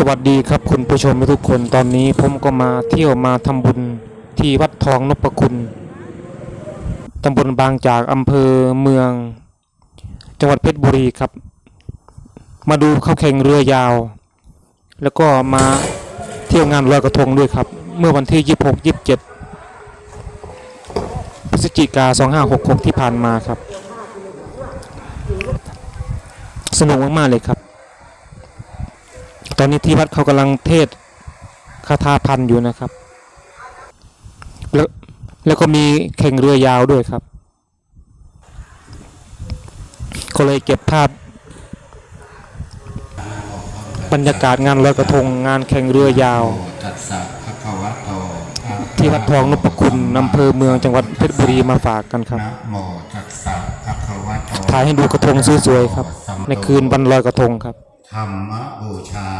สวัสดีครับคุณผู้ชมทุกคนตอนนี้ผมก็มาเที่ยวมาทำบุญที่วัดทองนพคุณตำบลบางจากอำเภอเมือง จังหวัดเพชรบุรีครับ มาดูเข้าแข่งเรือยาว แล้วก็มาเที่ยวงานลอยกระทงด้วยครับ เมื่อวันที่ 26 27พฤศจิกา2566 ที่ผ่านมาครับ สนุกมากๆเลยครับ ตอนนี้ที่วัดเขากำลังเทศคาถาพันอยู่นะครับ แล้วแล้วก็มีแข่งเรือยาวด้วยครับ ก็เลยเก็บภาพ บรรยากาศงานลอยกระทงงานแข่งเรือยาวตัสสะภะคะวะโตอะระหะที่วัดทองนพคุณอำเภอเมืองจังหวัดเพชรบุรีมาฝากกันครับถ่ายให้ดูกระทงสวยๆครับ ในคืนวันลอยกระทงครับ ธรรมบูชา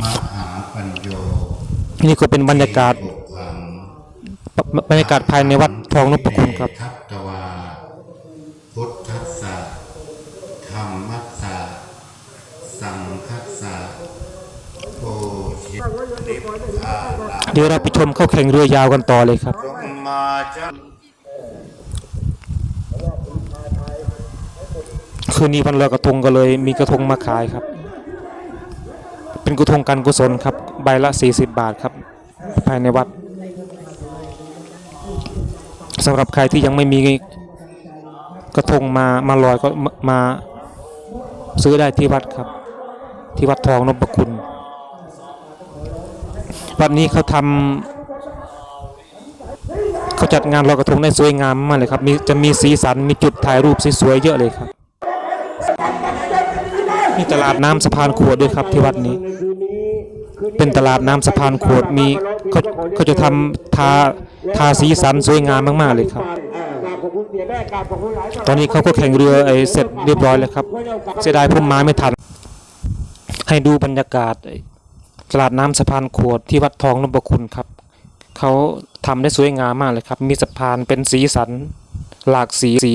มหาปัญโยนี่ก็เป็นบรรยากาศบุพังบรรยากาศภายในวัดทองนพคุณครับทัตตวาพุทธัสสะธรรมัสสะสังคัสสะโอชิตนิพพานาเดี๋ยวเราไปชมเข้าแข่งเรือยาวกันต่อเลยครับ จงมาจะ คืนนี้วันลอยกระทงก็เลยมีกระทงมาขายครับ เป็นกระทงการกุศลครับ ใบละ 40 บาทครับ ภายในวัดสำหรับใครที่ยังไม่มีกระทงมามาลอยก็มาซื้อได้ที่วัดครับ ที่วัดทองนพคุณ วัดนี้เขาทำเขาจัดงานลอยกระทงได้สวยงามมากเลยครับมีจะมีสีสันมีจุดถ่ายรูปสวยๆเยอะเลยครับ มีตลาดน้ำสะพานขวดด้วยครับที่วัดนี้ เป็นตลาดน้ำสะพานขวดมีเขาเขาจะทำทาทาสีสันสวยงามมาก ๆ เลยครับ ตอนนี้เขาก็แข่งเรือไอเสร็จเรียบร้อยแล้วครับ เสียดายผมไมาไม่ทัน ให้ดูบรรยากาศตลาดน้ำสะพานขวดที่วัดทองนพคุณครับเขาทำได้สวยงามมากเลยครับ มีสะพานเป็นสีสันหลากสีสี